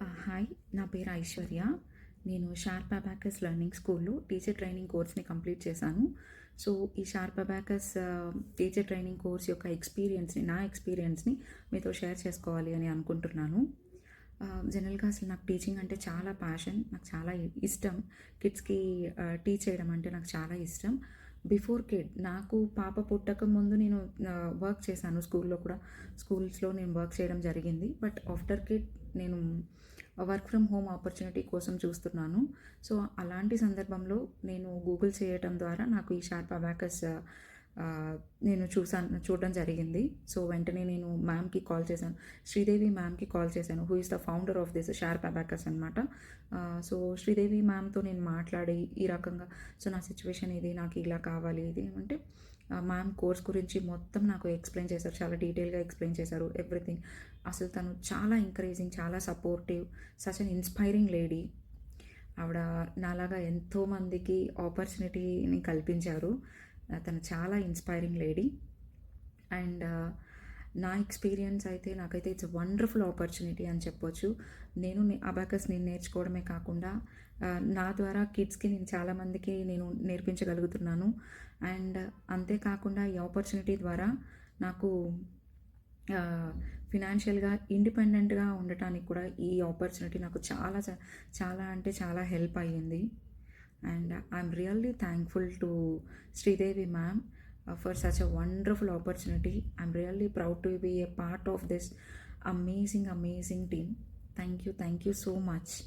Hi నా పేరు ఐశ్వర్య. నేను షార్ప్ అబాకస్ లెర్నింగ్ స్కూల్లో టీచర్ ట్రైనింగ్ కోర్స్ని కంప్లీట్ చేశాను. సో ఈ Sharp Abacus teacher training course యొక్క ఎక్స్పీరియన్స్ని నా ఎక్స్పీరియన్స్ని మీతో షేర్ చేసుకోవాలి అని అనుకుంటున్నాను. జనరల్గా అసలు నాకు టీచింగ్ అంటే చాలా ప్యాషన్ నాకు చాలా ఇష్టం. కిడ్స్కి టీచ్ చేయడం అంటే నాకు చాలా ఇష్టం. బిఫోర్ కిడ్ నాకు పాప పుట్టక ముందు నేను వర్క్ చేశాను స్కూల్లో కూడా. స్కూల్స్లో నేను వర్క్ చేయడం జరిగింది. బట్ ఆఫ్టర్ కిడ్ నేను వర్క్ ఫ్రమ్ హోమ్ ఆపర్చునిటీ కోసం చూస్తున్నాను. సో అలాంటి సందర్భంలో నేను గూగుల్ చేయటం ద్వారా నాకు ఈ షార్ప్ అబాకస్ నేను చూసాను చూడడం జరిగింది. సో వెంటనే నేను మ్యామ్కి కాల్ చేశాను. శ్రీదేవి మ్యామ్కి కాల్ చేశాను. Who is the founder of this Sharp Abacus అనమాట సో శ్రీదేవి మ్యామ్తో నేను మాట్లాడి ఈ రకంగా సో నా సిచ్యువేషన్ ఇది నాకు ఇలా కావాలి ఇది అంటే మ్యామ్ కోర్స్ గురించి మొత్తం నాకు ఎక్స్ప్లెయిన్ చేశారు. చాలా డీటెయిల్గా ఎక్స్ప్లెయిన్ చేశారు ఎవ్రీథింగ్. అసలు తను చాలా ఎంకరేజింగ్ చాలా supportive such an inspiring lady ఆవిడ నాలాగా ఎంతోమందికి ఆపర్చునిటీని కల్పించారు. తను చాలా ఇన్స్పైరింగ్ లేడీ అండ్ నా ఎక్స్పీరియన్స్ అయితే నాకైతే ఇట్స్ వండర్ఫుల్ ఆపర్చునిటీ అని చెప్పొచ్చు. నేను అబాకస్ నేను నేర్చుకోవడమే కాకుండా uh, నా ద్వారా కిడ్స్కి నేను చాలామందికి నేను నేర్పించగలుగుతున్నాను. అండ్ uh, అంతేకాకుండా ఈ ఆపర్చునిటీ ద్వారా నాకు uh, ఫినాన్షియల్గా ఇండిపెండెంట్గా ఉండటానికి కూడా ఈ ఆపర్చునిటీ నాకు చాలా చాలా అంటే చాలా హెల్ప్ అయ్యింది. And I'm really thankful to Sridevi ma'am uh, for such a wonderful opportunity. I'm really proud to be a part of this amazing, amazing team. Thank you, thank you so much.